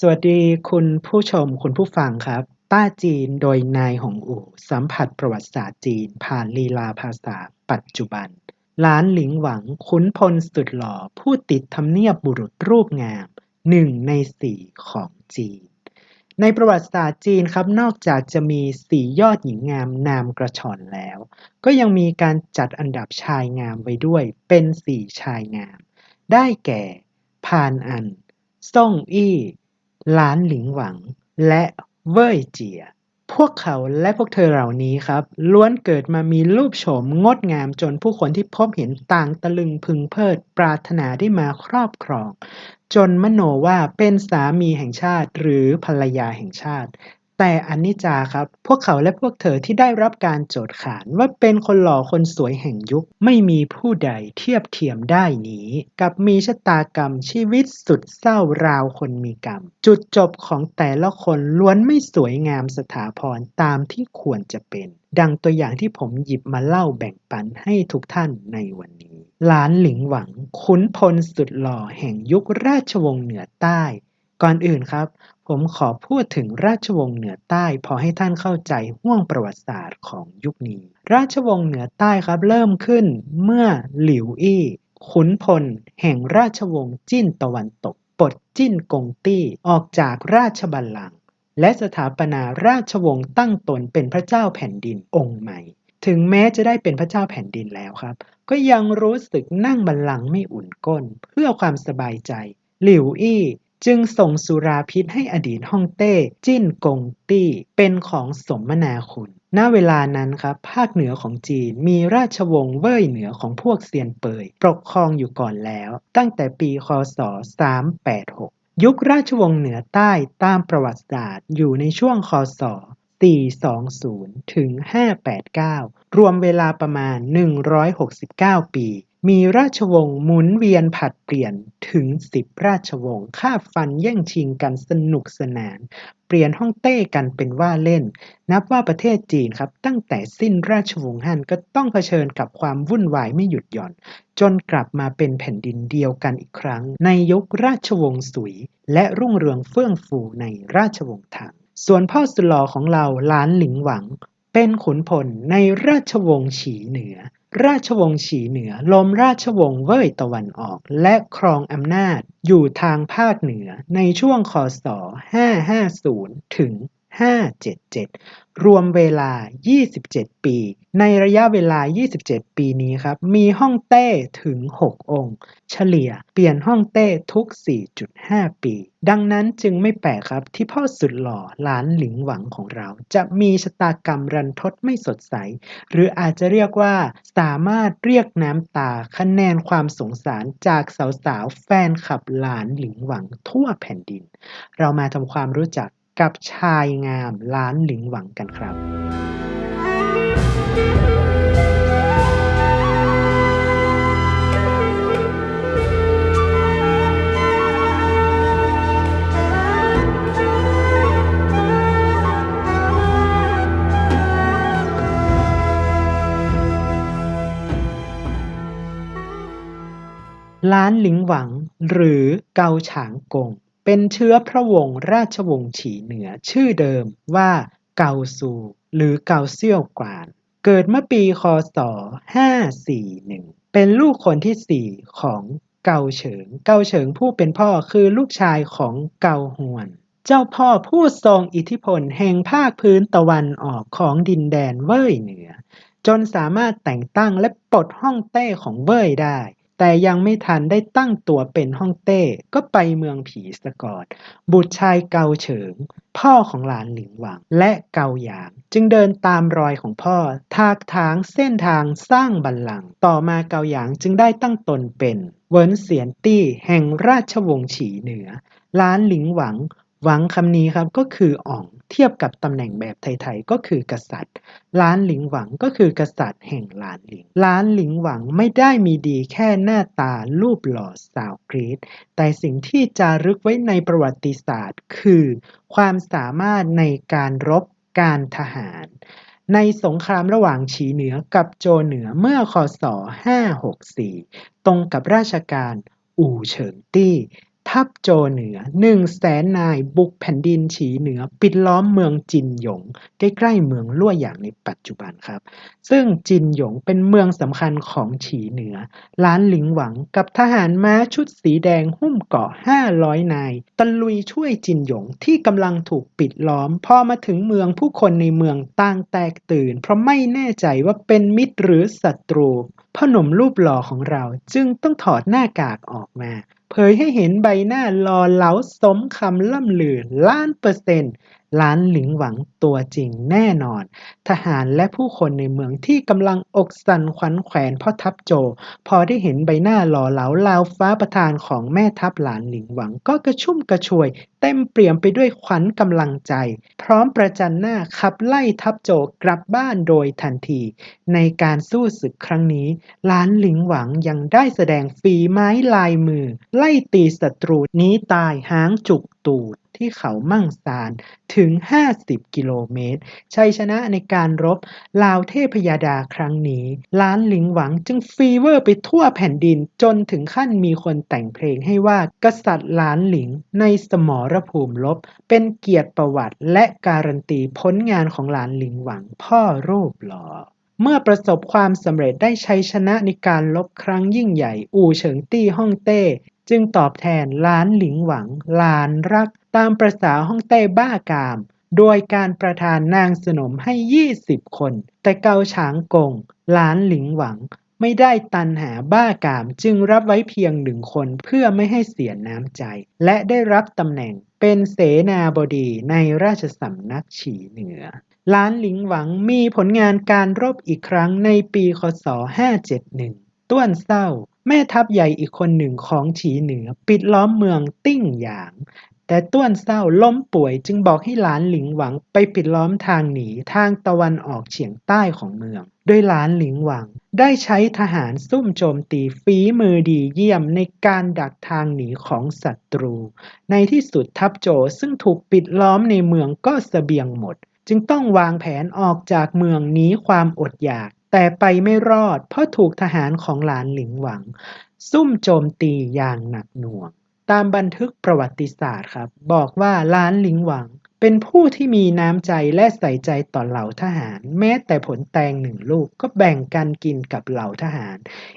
สวัสดีคุณผู้ชมคุณผู้ฟังครับต้าจีนโดยนายหงอู่ สัมผัสประวัติศาสตร์จีน ผ่านลีลาภาษาปัจจุบัน ล้านหลิงหวังขุนพลสุดหล่อ ผู้ติดทำเนียบบุรุษรูปงามหนึ่งในสี่ของจีน ในประวัติศาสตร์จีนครับนอกจากจะมีสี่ยอดหญิงงามนามกระชอนแล้ว ก็ยังมีการจัดอันดับชายงามไว้ด้วยเป็นสี่ชายงาม ได้แก่ พานอันซ่งอี้ หลานหลิงหวัง และเว่ยเจียพวกเขาและพวกเธอเหล่านี้ครับ ล้วนเกิดมามีรูปโฉมงดงามจนผู้คนที่พบเห็นต่างตะลึงพึงเพลิดปรารถนาได้มาครอบครอง จนมโนว่าเป็นสามีแห่งชาติหรือภรรยาแห่งชาติ แต่อนนิจจาครับ พวกเขาและพวกเธอที่ได้รับการโจทย์ขานว่าเป็นคนหล่อคนสวยแห่งยุค ไม่มีผู้ใดเทียบเทียมได้นี้ กับมีชะตากรรมชีวิตสุดเศร้าราวคนมีกรรม จุดจบของแต่ละคนล้วนไม่สวยงามสถาพรตามที่ควรจะเป็น ดังตัวอย่างที่ผมหยิบมาเล่าแบ่งปันให้ทุกท่านในวันนี้ หลานหลิงหวัง ขุนพลสุดหล่อแห่งยุคราชวงศ์เหนือใต้ ก่อนอื่นครับ ผมขอพูดถึงราชวงศ์เหนือใต้พอให้ท่านเข้าใจห่วงประวัติศาสตร์ของยุคนี้ ราชวงศ์เหนือใต้ครับเริ่มขึ้นเมื่อหลิวอี้ขุนพล แห่งราชวงศ์จิ้นตะวันตกปลดจิ้นกงตี้ออกจากราชบัลลังก์และสถาปนาราชวงศ์ตั้งตนเป็นพระเจ้าแผ่นดินองค์ใหม่ ถึงแม้จะได้เป็นพระเจ้าแผ่นดินแล้วครับ ก็ยังรู้สึกนั่งบัลลังก์ไม่อุ่นก้น เพื่อความสบายใจ หลิวอี้ จึงส่งสุราพิษให้อดีตฮ่องเต้จิ้นกงตี้ เป็นของสมนาคุณ ณ เวลานั้นครับ ภาคเหนือของจีนมีราชวงศ์เว่ยเหนือของพวกเซียนเปย ปกครองอยู่ก่อนแล้ว ตั้งแต่ปีคศ 386 ยุคราชวงศ์เหนือใต้ตามประวัติศาสตร์อยู่ในช่วงคศ420 ถึง 589 รวมเวลาประมาณ 169 ปี มีราชวงศ์หมุนเวียนผัดเปลี่ยนถึง10ราชวงศ์ ฆ่าฟันแย่งชิงกันสนุกสนาน เปลี่ยนฮ่องเต้กันเป็นว่าเล่น นับว่าประเทศจีนครับ ตั้งแต่สิ้นราชวงศ์ฮั่นก็ต้องเผชิญกับความวุ่นวายไม่หยุดหย่อน จนกลับมาเป็นแผ่นดินเดียวกันอีกครั้ง ในยุคราชวงศ์สุย และรุ่งเรืองเฟื่องฟูในราชวงศ์ถัง ส่วนพ่อสุดหล่อของเราหลานหลิงหวัง เป็นขุนพลในราชวงศ์ฉีเหนือ ราชวงศ์ฉีเหนือล้มราชวงศ์เว่ยตะวันออก และครองอำนาจอยู่ทางภาคเหนือในช่วง ค ศ 550 ถึง 577รวมเวลา 27 ปี ในระยะเวลา 27 ปีนี้ครับ มีฮ่องเต้ถึง 6 องค์ เฉลี่ยเปลี่ยนฮ่องเต้ทุก 4.5 ปี ดังนั้นจึงไม่แปลกครับที่พ่อสุดหล่อหลานหลิงหวังของเรา จะมีชะตากรรมรันทดไม่สดใส หรืออาจจะเรียกว่าสามารถเรียกน้ำตาคะแนนความสงสารจากสาวๆแฟนคลับหลานหลิงหวังทั่วแผ่นดิน เรามาทำความรู้จัก กับชายงามล้านหลิงหวังกันครับล้านหลิงหวัง หรือเกาฉางกง เป็นเชื้อพระวงศ์ราชวงศ์ฉีเหนือ ชื่อเดิมว่าเกาซู หรือเกาเซี่ยวกวาน เกิดเมื่อปี คศ 541 เป็นลูกคนที่สี่ของเกาเฉิง เกาเฉิงผู้เป็นพ่อคือลูกชายของเกาหวน เจ้าพ่อผู้ทรงอิทธิพลแห่งภาคพื้นตะวันออกของดินแดนเว่ยเหนือ จนสามารถแต่งตั้งและปลดฮ่องเต้ของเว่ยได้ แต่ยังไม่ทันได้ตั้งตัวเป็นฮ่องเต้ก็ไปเมืองผีสะกอดบุตรชายเกาเฉิง พ่อของหลานหลิงหวังและเกาหยาง จึงเดินตามรอยของพ่อ ทากถางเส้นทางสร้างบัลลังก์ต่อมาเกาหยางจึงได้ตั้งตนเป็นเวินเสียนตี้แห่งราชวงศ์ฉีเหนือหลานหลิงหวัง หวังคำนี้ครับก็คืออ่อง เทียบกับตำแหน่งแบบไทยๆก็คือกษัตริย์ ล้านหลิงหวังก็คือกษัตริย์แห่งล้านหลิง ล้านหลิงหวังไม่ได้มีดีแค่หน้าตารูปหล่อสาวกรีดแต่สิ่งที่จารึกไว้ในประวัติศาสตร์ คือ ความสามารถในการรบการทหาร ในสงครามระหว่างฉีเหนือกับโจเหนือเมื่อคศ 564 ตรงกับราชการอู่เฉิงตี้ ทัพโจเหนือ หนึ่งแสนนายบุกแผ่นดินฉีเหนือ ปิดล้อมเมืองจินหยง ใกล้ ๆ เมืองลั่วอย่างในปัจจุบันครับ ซึ่งจินหยงเป็นเมืองสำคัญของฉีเหนือ ล้านหลิงหวังกับทหารม้าชุดสีแดงหุ้มเกราะ 500 นาย ตะลุยช่วยจินหยงที่กำลังถูกปิดล้อม พอมาถึงเมืองผู้คนในเมืองต่างแตกตื่น เพราะไม่แน่ใจว่าเป็นมิตรหรือศัตรูพ่อหนุ่มรูปหล่อของเราจึงต้องถอดหน้ากากออกมา เผยให้เห็นใบหน้าหล่อเหลาสมคำล่ำลือล้านเปอร์เซ็นต์ ล้านหลิงหวังตัวจริงแน่นอน ทหารและผู้คนในเมืองที่กำลังอกสั่นขวัญแขวนพราะทัพโจ พอได้เห็นใบหน้าหล่อเหลาลาวฟ้าประทานของแม่ทัพหลานหลิงหวังก็กระชุ่มกระชวย เต็มเปี่ยมไปด้วยขวัญกำลังใจ พร้อมประจันหน้าขับไล่ทัพโจกลับบ้านโดยทันที ในการสู้ศึกครั้งนี้หลานหลิงหวังยังได้แสดงฝีไม้ลายมือ ไล่ตีศัตรูนี้ตายหางจุกตูดที่เขามั่งซานถึง 50 กิโลเมตร ชัยชนะในการรบลาวเทพยดาครั้งนี้ ล้านหลิงหวังจึงฟีเวอร์ไปทั่วแผ่นดินจนถึงขั้นมีคนแต่งเพลงให้ว่ากษัตริย์ล้านหลิงในสมรภูมิรบเป็นเกียรติประวัติและการันตีผลงานของหลานหลิงหวังพ่อรูปหล่อเมื่อประสบความสำเร็จได้ชัยชนะในการลบครั้งยิ่งใหญ่ อู่เฉิงตี้ฮ่องเต้ จึงตอบแทนล้านหลิงหวังหลานรักตามประษาฮ่องเต้บ้ากาม โดยการประทานนางสนมให้ 20 คน แต่เกาฉางกงหลานหลิงหวัง ไม่ได้ตันหาบ้ากามจึงรับไว้เพียงหนึ่งคนเพื่อไม่ให้เสียน้ำใจ และได้รับตำแหน่งเป็นเสนาบดีในราชสำนักฉีเหนือล้านหลิงหวังมีผลงานการรบอีกครั้งในปีคศ 571 ต้วนเศร้า แม่ทัพใหญ่อีกคนหนึ่งของฉีเหนือปิดล้อมเมืองติ้งหยาง แต่ต้วนเศร้าล้มป่วยจึงบอกให้หลานหลิงหวังไปปิดล้อมทางหนีทางตะวันออกเฉียงใต้ของเมือง โดยหลานหลิงหวังได้ใช้ทหารซุ่มโจมตีฝีมือดีเยี่ยมในการดักทางหนีของศัตรู ในที่สุดทัพโจซึ่งถูกปิดล้อมในเมืองก็เสบียงหมด จึงต้องวางแผนออกจากเมืองหนีความอดอยาก แต่ไปไม่รอดเพราะถูกทหารของหลานหลิงหวัง ซุ่มโจมตีอย่างหนักหน่วง ตามบันทึกประวัติศาสตร์ครับ บอกว่าหลานหลิงหวัง เป็นผู้ที่มีน้ำใจและใส่ใจต่อเหล่าทหาร แม้แต่ผลแตงหนึ่งลูกก็แบ่งกันกินกับเหล่าทหาร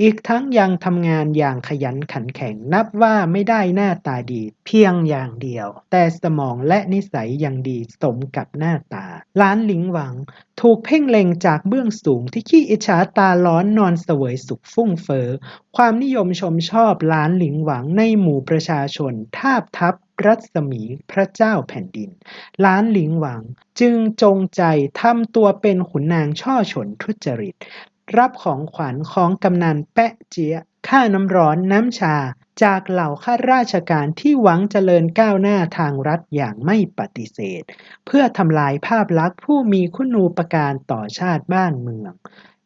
อีกทั้งยังทำงานอย่างขยันขันแข็งนับว่าไม่ได้หน้าตาดีเพียงอย่างเดียว แต่สมองและนิสัยยังดีสมกับหน้าตา ล้านหลิงหวัง ถูกเพ่งเล็งจากเบื้องสูงที่ขี้อิจฉาตาร้อนนอนเสวยสุขฟุ่งเฟอ้อความนิยมชมชอบล้านหลิงหวังในหมู่ประชาชนทาบทับ รัศมีพระเจ้าแผ่นดิน ล้านหลิงหวังจึงจงใจทำตัวเป็นขุนนางช่อฉนทุจริต รับของขวัญของกำนันแปะเจียค่าน้ำร้อนน้ำชาจากเหล่าข้าราชการที่หวังเจริญก้าวหน้าทางรัฐอย่างไม่ปฏิเสธ เพื่อทำลายภาพลักษณ์ผู้มีคุณูปการต่อชาติบ้านเมือง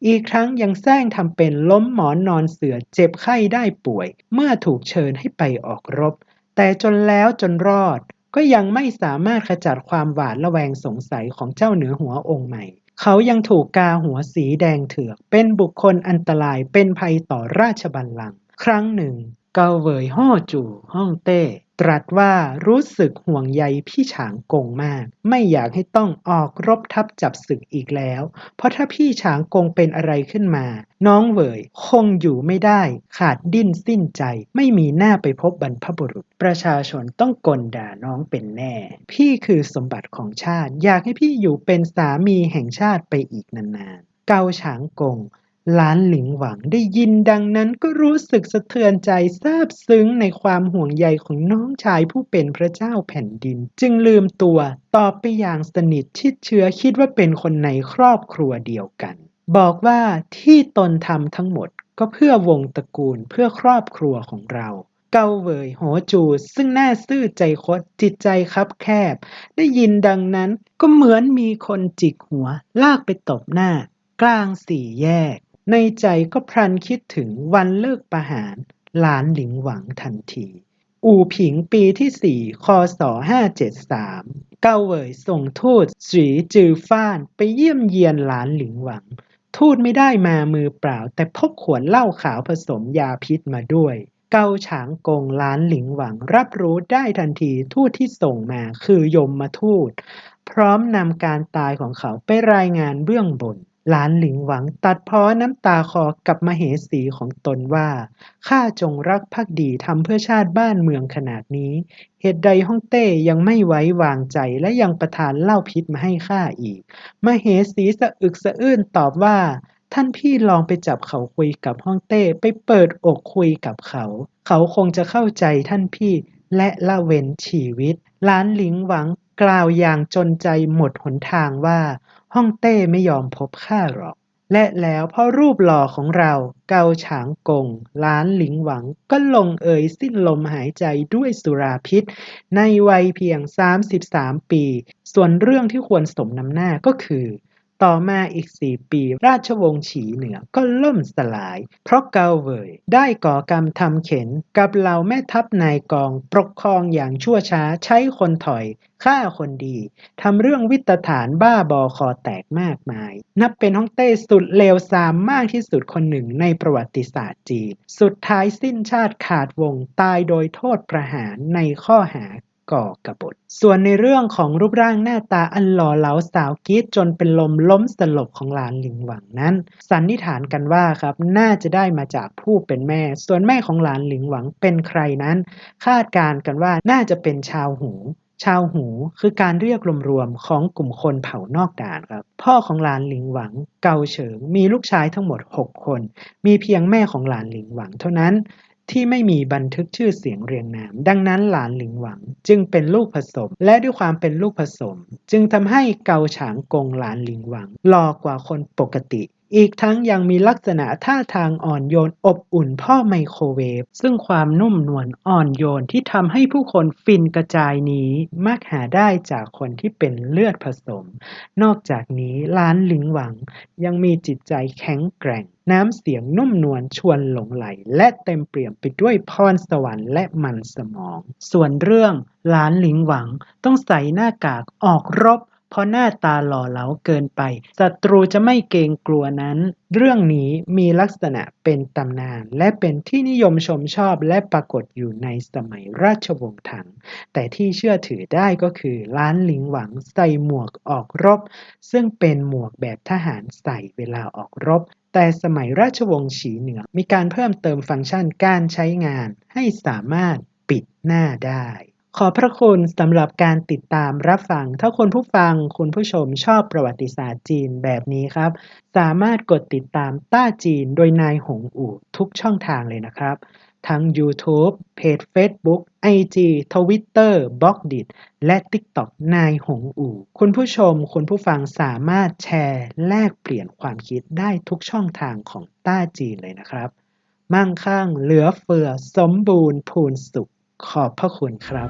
อีกครั้งยังแซงทำเป็นล้มหมอนนอนเสือเจ็บไข้ได้ป่วย เมื่อถูกเชิญให้ไปออกรบ แต่จนแล้วจนรอดก็ยังไม่สามารถขจัดความหวาดระแวงสงสัยของเจ้าเหนือหัวองค์ใหม่ เขายังถูกกาหัวสีแดงเถือก เป็นบุคคลอันตรายเป็นภัยต่อราชบัลลังก์ครั้งหนึ่ง เกาเหวยฮ่อจู่ฮ่องเต้ ตรัสว่ารู้สึกห่วงใยพี่ฉางกงมาก ไม่อยากให้ต้องออกรบทับจับศึกอีกแล้ว เพราะถ้าพี่ฉางกงเป็นอะไรขึ้นมา น้องเวยคงอยู่ไม่ได้ ขาดดิ้นสิ้นใจ ไม่มีหน้าไปพบบรรพบุรุษ ประชาชนต้องกลด่าน้องเป็นแน่ พี่คือสมบัติของชาติ อยากให้พี่อยู่เป็นสามีแห่งชาติไปอีกนานๆเกาฉางกง ล้านหลิงหวังได้ยินดังนั้นก็รู้สึกสะเทือนใจซาบซึ้งในความห่วงใยของน้องชายผู้เป็นพระเจ้าแผ่นดิน จึงลืมตัวตอบไปอย่างสนิทชิดเชื้อคิดว่าเป็นคนในครอบครัวเดียวกัน บอกว่าที่ตนทำทั้งหมดก็เพื่อวงตระกูลเพื่อครอบครัวของเราเกาเวยโหจูซึ่งหน่าซื่อใจคดจิตใจคับแคบ ได้ยินดังนั้นก็เหมือนมีคนจิกหัวลากไปตบหน้า กลางสี่แยก ในใจก็พลันคิดถึงวันเลิกประหารหลานหลิงหวังทันที อู่ผิงปีที่สี่คศห้าเจ็ดสาเกาเวยส่งทูตสีจือฟ้านไปเยี่ยมเยียนหลานหลิงหวัง ทูตไม่ได้มามือเปล่า แต่พกขวดเหล้าขาวผสมยาพิษมาด้วย เกาฉางกงล้านหลิงหวังรับรู้ได้ทันทีทูตที่ส่งมาคือยมมาทูต พร้อมนำการตายของเขาไปรายงานเบื้องบน หลานหลิงหวังตัดพ้อน้ำตาคอกับมเหสีของตนว่า ข้าจงรักภักดีทำเพื่อชาติบ้านเมืองขนาดนี้ เหตุใดฮ่องเต้ยังไม่ไว้วางใจและยังประทานเหล้าพิษมาให้ข้าอีก มเหสีสะอึกสะอื้นตอบว่า ท่านพี่ลองไปจับเขาคุยกับฮ่องเต้ไปเปิดอกคุยกับเขา เขาคงจะเข้าใจท่านพี่และละเว้นชีวิต ล้านหลิงหวังกล่าวอย่างจนใจหมดหนทางว่า ฮ่องเต้ไม่ยอมพบข้าหรอก และแล้วพ่อรูปหล่อของเราเกาฉางกง ล้านหลิงหวังก็ลงเอยสิ้นลมหายใจด้วยสุราพิษ ในวัยเพียง 33 ปี ส่วนเรื่องที่ควรสมน้ำหน้าก็คือ ต่อมาอีกสี่ปี ราชวงศ์ฉีเหนือก็ล่มสลาย เพราะเกาเวยได้ก่อกรรมทำเข็นกับเหล่าแม่ทัพนายกองปกครองอย่างชั่วช้าใช้คนถอยฆ่าคนดีทำเรื่องวิตฐานบ้าบอคอแตกมากมาย นับเป็นฮ่องเต้สุดเลวทรามมากที่สุดคนหนึ่งในประวัติศาสตร์จีน สุดท้ายสิ้นชาติขาดวงตายโดยโทษประหารในข้อหา ก่อกบฏ ส่วนในเรื่องของรูปร่างหน้าตาอันหล่อเหลาสาวกีดจนเป็นลมล้มสลบของหลานหลิงหวังนั้น สันนิษฐานกันว่าครับน่าจะได้มาจากผู้เป็นแม่ ส่วนแม่ของหลานหลิงหวังเป็นใครนั้น คาดการกันว่าน่าจะเป็นชาวหูชาวหูคือการเรียกรวมๆของกลุ่มคนเผ่านอกด่านครับ พ่อของหลานหลิงหวังเกาเฉิงมีลูกชายทั้งหมด 6 คน มีเพียงแม่ของหลานหลิงหวังเท่านั้น ที่ไม่มีบันทึกชื่อเสียงเรียงนาม ดังนั้นหลานหลิงหวังจึงเป็นลูกผสม และด้วยความเป็นลูกผสม จึงทำให้เกาฉางกงหลานหลิงหวังหล่อกว่าคนปกติ อีกทั้งยังมีลักษณะท่าทางอ่อนโยนอบอุ่นพ่อไมโครเวฟ ซึ่งความนุ่มนวลอ่อนโยนที่ทำให้ผู้คนฟินกระจายนี้ มักหาได้จากคนที่เป็นเลือดผสม นอกจากนี้ล้านลิงหวัง ยังมีจิตใจแข็งแกร่ง น้ำเสียงนุ่มนวลชวนหลงไหล และเต็มเปี่ยมไปด้วยพรสวรรค์และมันสมอง ส่วนเรื่องล้านลิงหวังต้องใส่หน้ากากออกรบ เพราะหน้าตาหล่อเหลาเกินไปศัตรูจะไม่เกรงกลัวนั้น เรื่องนี้มีลักษณะเป็นตำนาน และเป็นที่นิยมชมชอบและปรากฏอยู่ในสมัยราชวงศ์ถัง แต่ที่เชื่อถือได้ก็คือล้านหลิงหวังใส่หมวกออกรบ ซึ่งเป็นหมวกแบบทหารใส่เวลาออกรบแต่สมัยราชวงศ์ฉีเหนือมีการเพิ่มเติมฟังก์ชันการใช้งานให้สามารถปิดหน้าได้ ขอบพระคุณสำหรับการติดตามรับฟัง ถ้าคุณผู้ฟังคุณผู้ชมชอบประวัติศาสตร์จีนแบบนี้ครับ สามารถกดติดตามต้าจีนโดยนายหงอู่ทุกช่องทางเลยนะครับ ทั้ง YouTube เพจ Facebook IG Twitter b l o g d i t และ TikTok นายหงอู่ คุณผู้ชม คุณผู้ฟังสามารถแชร์ แลกเปลี่ยนความคิดได้ทุกช่องทางของต้าจีนเลยนะครับ มั่งคั่งเหลือเฟือสมบูรณ์พูนสุข ขอบพระคุณครับ